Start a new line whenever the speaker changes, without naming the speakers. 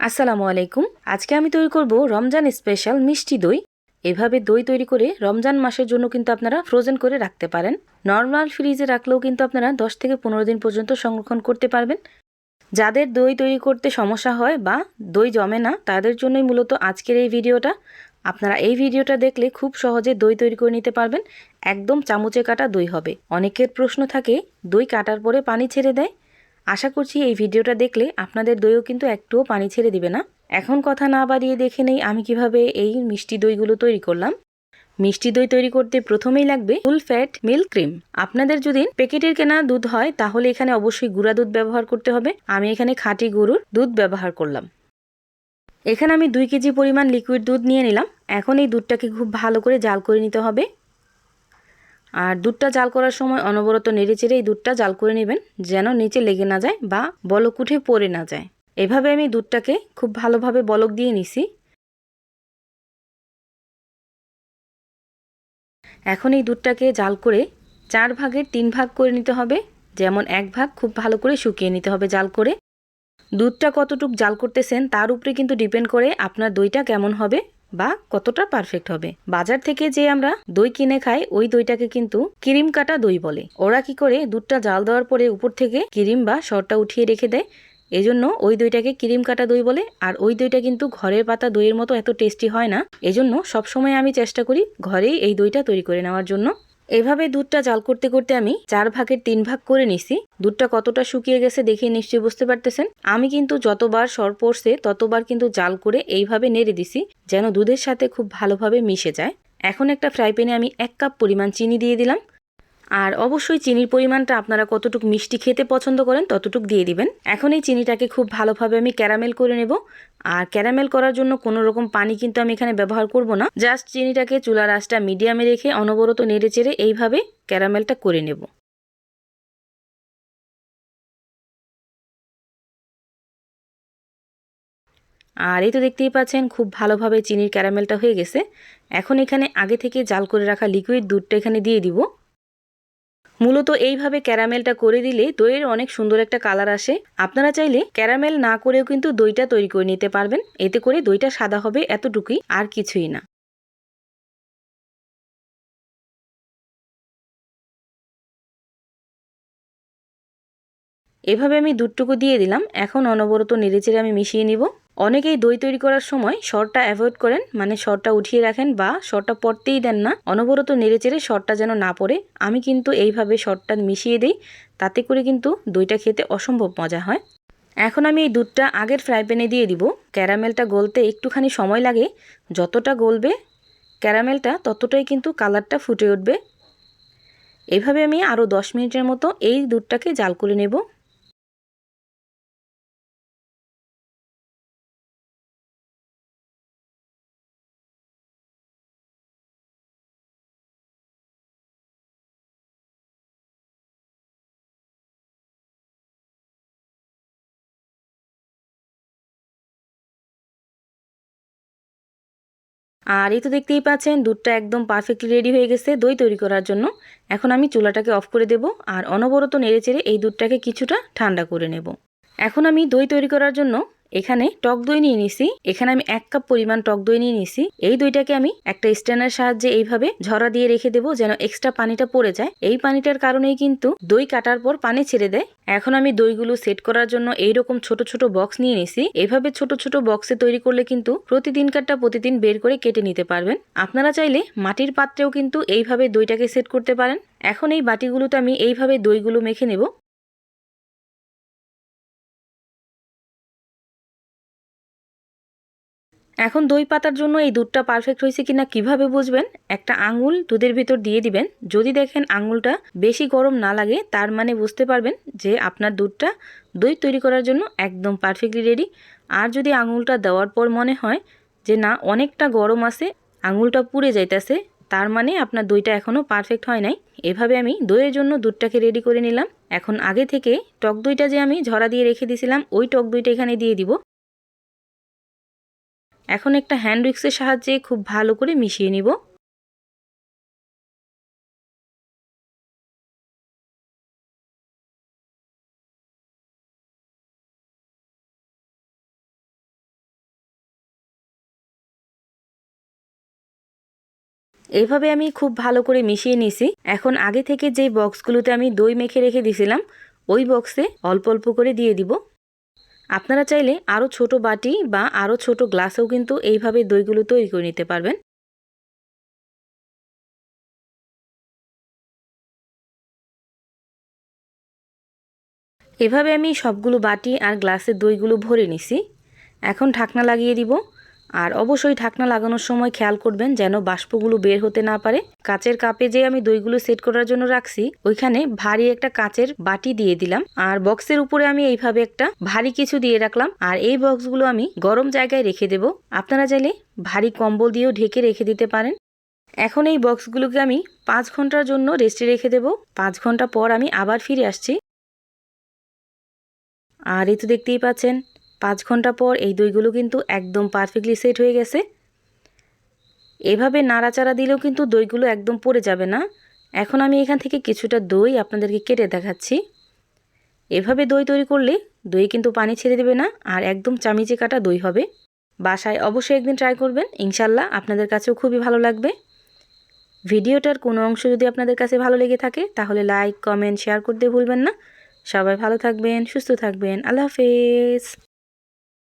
আসসালামু আলাইকুম। আজকে আমি তৈরি করব রমজান স্পেশাল মিষ্টি দই। এভাবে দই তৈরি করে রমজান মাসের জন্য কিন্তু আপনারা ফ্রোজেন করে রাখতে পারেন। নর্মাল ফ্রিজে রাখলেও কিন্তু আপনারা দশ থেকে পনেরো দিন পর্যন্ত সংরক্ষণ করতে পারবেন। যাদের দই তৈরি করতে সমস্যা হয় বা দই জমে না, তাদের জন্যই মূলত আজকের এই ভিডিওটা। আপনারা এই ভিডিওটা দেখলে খুব সহজে দই তৈরি করে নিতে পারবেন। একদম চামচে কাটা দই হবে। অনেকের প্রশ্ন থাকে, দই কাটার পরে পানি ছেড়ে দেয়? আশা করছি এই ভিডিওটা দেখলে আপনাদের দইও কিন্তু একটুও পানি ছেড়ে দিবে না। এখন কথা না বাড়িয়ে দেখে নেই আমি কীভাবে এই মিষ্টি দইগুলো তৈরি করলাম। মিষ্টি দই তৈরি করতে প্রথমেই লাগবে ফুল ফ্যাট মিল্ক ক্রিম। আপনাদের যদি প্যাকেটের কেনা দুধ হয়, তাহলে এখানে অবশ্যই গুঁড়া দুধ ব্যবহার করতে হবে। আমি এখানে খাঁটি গরুর দুধ ব্যবহার করলাম। এখানে আমি দুই কেজি পরিমাণ লিকুইড দুধ নিয়ে নিলাম। এখন এই দুধটাকে খুব ভালো করে জাল করে নিতে হবে। আর দুধটা জাল করার সময় অনবরত নেড়ে চেড়ে এই দুধটা জাল করে নেবেন, যেন নিচে লেগে না যায় বা বলক উঠে পড়ে না যায়। এভাবে আমি দুধটাকে খুব ভালোভাবে বলক দিয়ে নিছি। এখন এই দুধটাকে জাল করে চার ভাগের তিন ভাগ করে নিতে হবে, যেমন এক ভাগ খুব ভালো করে শুকিয়ে নিতে হবে জাল করে। দুধটা কতটুক জাল করতেছেন তার উপরে কিন্তু ডিপেন্ড করে আপনার দইটা কেমন হবে। বা কতটা পারফেক্ট হবে। বাজার থেকে যে আমরা দই কিনে খাই, ওই দইটাকে কিন্তু ক্রিম কাটা দই বলে। ওরা কি করে, দুধটা জাল দেওয়ার পরে উপর থেকে ক্রিম বা সরটা উঠিয়ে রেখে দেয়। এজন্য ওই দইটাকে ক্রিম কাটা দই বলে। আর ওই দইটা কিন্তু ঘরের পাতা দইয়ের মতো এত টেস্টি হয় না। এজন্য সবসময় আমি চেষ্টা করি ঘরেই এই দইটা তৈরি করে নেওয়ার জন্য। এভাবে দুধটা জাল করতে করতে আমি চার ভাগের তিন ভাগ করে নিছি। দুধটা কতটা শুকিয়ে গেছে দেখে নিশ্চয়ই বুঝতে পারতেছেন। আমি কিন্তু যতবার সর পড়ছে, ততবার কিন্তু জাল করে এইভাবে নেড়ে দিছি, যেন দুধের সাথে খুব ভালোভাবে মিশে যায়। এখন একটা ফ্রাই প্যানে আমি এক কাপ পরিমাণ চিনি দিয়ে দিলাম। আর অবশ্যই চিনির পরিমাণটা আপনারা কতটুকু মিষ্টি খেতে পছন্দ করেন ততটুক দিয়ে দিবেন। এখন এই চিনিটাকে খুব ভালোভাবে আমি ক্যারামেল করে নেব। আর ক্যারামেল করার জন্য কোনো রকম পানি কিন্তু আমি এখানে ব্যবহার করব না। জাস্ট চিনিটাকে চুলার আঁচটা মিডিয়ামে রেখে অনবরত নেড়ে চেড়ে এইভাবে ক্যারামেলটা করে নেব। আর এই তো দেখতেই পাচ্ছেন খুব ভালোভাবে চিনির ক্যারামেলটা হয়ে গেছে। এখন এখানে আগে থেকে জাল করে রাখা লিকুইড দুধটা এখানে দিয়ে দিব। মূলত এইভাবে ক্যারামেলটা করে দিলে দইয়ের অনেক সুন্দর একটা কালার আসে। আপনারা চাইলে ক্যারামেল না করেও কিন্তু দইটা তৈরি করে নিতে পারবেন। এতে করে দইটা সাদা হবে এতটুকুই, আর কিছুই না। এভাবে আমি দুধটুকু দিয়ে দিলাম। এখন অনবরত নেড়েচেড়ে আমি মিশিয়ে নিব। অনেকেই দই তৈরি করার সময় শরটা অ্যাভয়েড করেন মানে শরটা উঠিয়ে রাখেন বা শরটা পড়তেই দেন না। অনবরত নেড়েচেড়ে শরটা যেন না পড়ে, আমি কিন্তু এইভাবে শরটা মিশিয়ে দিই। তাতে করে কিন্তু দইটা খেতে অসম্ভব মজা হয়। এখন আমি এই দুধটা আগের ফ্রাই প্যানে দিয়ে দিব। ক্যারামেলটা গলতে একটুখানি সময় লাগে। যতটা গলবে ক্যারামেলটা, ততটাই কিন্তু কালারটা ফুটে উঠবে। এভাবে আমি আরও দশ মিনিটের মতো এই দুধটাকে জাল করে নেব। আর এই তো দেখতেই পাচ্ছেন, দুধটা একদম পারফেক্টলি রেডি হয়ে গেছে দই তৈরি করার জন্য। এখন আমি চুলাটাকে অফ করে দেব আর অনবরত নেড়ে চেড়ে এই দুধটাকে কিছুটা ঠান্ডা করে নেব। এখন আমি দই তৈরি করার জন্য এখানে টক দই নিয়ে নিছি। এখানে আমি এক কাপ পরিমাণ টক দই নিয়ে নিছি। এই দইটাকে আমি একটা স্ট্যান্ডের সাহায্যে এইভাবে ঝরা দিয়ে রেখে দেবো যেন এক্সট্রা পানিটা পড়ে যায়। এই পানিটার কারণেই কিন্তু দই কাটার পর পানি ছেড়ে দেয়। এখন আমি দইগুলো সেট করার জন্য এইরকম ছোট ছোট বক্স নিয়ে নিছি। এইভাবে ছোট ছোট বক্সে তৈরি করলে কিন্তু প্রতিদিনকারটা প্রতিদিন বের করে কেটে নিতে পারবেন। আপনারা চাইলে মাটির পাত্রেও কিন্তু এইভাবে দইটাকে সেট করতে পারেন। এখন এই বাটিগুলোতে আমি এইভাবে দইগুলো মেখে নেব। এখন দই পাতার জন্য এই দুধটা পারফেক্ট হয়েছে কিনা কীভাবে বুঝবেন? একটা আঙুল দুধের ভিতর দিয়ে দিবেন। যদি দেখেন আঙুলটা বেশি গরম না লাগে, তার মানে বুঝতে পারবেন যে আপনার দুধটা দই তৈরি করার জন্য একদম পারফেক্টলি রেডি আর যদি আঙুলটা দেওয়ার পর মনে হয় যে না, অনেকটা গরম আছে, আঙুলটা পুড়ে যাইতেছে, তার মানে আপনার দইটা এখনও পারফেক্ট হয় নাই। এভাবে আমি দইয়ের জন্য দুধটাকে রেডি করে নিলাম। এখন আগে থেকে টক দইটা যে আমি ঝরা দিয়ে রেখে দিয়েছিলাম ওই টক দইটা এখানে দিয়ে দিব। এখন একটা হ্যান্ড উইক্সের সাহায্যে খুব ভালো করে মিশিয়ে নিব। এভাবে আমি খুব ভালো করে মিশিয়ে নিছি। এখন আগে থেকে যে বক্সগুলোতে আমি দই মেখে রেখে দিছিলাম, ওই বক্সে অল্প অল্প করে দিয়ে দিব। আপনারা চাইলে আরও ছোট বাটি বা আরও ছোট গ্লাসেও কিন্তু এইভাবে দইগুলো তৈরি করে নিতে পারবেন। এভাবে আমি সবগুলো বাটি আর গ্লাসের দইগুলো ভরে নিছি। এখন ঢাকনা লাগিয়ে দিব। আর অবশ্যই ঢাকনা লাগানোর সময় খেয়াল করবেন যেন বাষ্পগুলো বের হতে না পারে। কাচের কাপে যে আমি দইগুলো সেট করার জন্য রাখছি, ওইখানে ভারী একটা কাচের বাটি দিয়ে দিলাম। আর বক্সের উপরে আমি এইভাবে একটা ভারী কিছু দিয়ে রাখলাম। আর এই বক্সগুলো আমি গরম জায়গায় রেখে দেব। আপনারা চাইলে ভারী কম্বল দিয়েও ঢেকে রেখে দিতে পারেন। এখন এই বক্সগুলোকে আমি পাঁচ ঘণ্টার জন্য রেস্টে রেখে দেব। পাঁচ ঘণ্টা পর আমি আবার ফিরে আসছি। আর এই তো দেখতেই পাচ্ছেন পাঁচ ঘণ্টা পর এই দইগুলো কিন্তু একদম পারফেক্টলি সেট হয়ে গেছে। এভাবে নাড়াচাড়া দিলেও কিন্তু দইগুলো একদম পড়ে যাবে না। এখন আমি এখান থেকে কিছুটা দই আপনাদেরকে কেটে দেখাচ্ছি। এভাবে দই তৈরি করলে দই কিন্তু পানি ছেড়ে দেবে না আর একদম চামিচে কাটা দই হবে। বাসায় অবশ্যই একদিন ট্রাই করবেন ইনশাল্লাহ আপনাদের কাছেও খুবই ভালো লাগবে। ভিডিওটার কোনো অংশ যদি আপনাদের কাছে ভালো লেগে থাকে, তাহলে লাইক কমেন্ট শেয়ার করতে ভুলবেন না। সবাই ভালো থাকবেন, সুস্থ থাকবেন। আল্লাহ হাফেজ।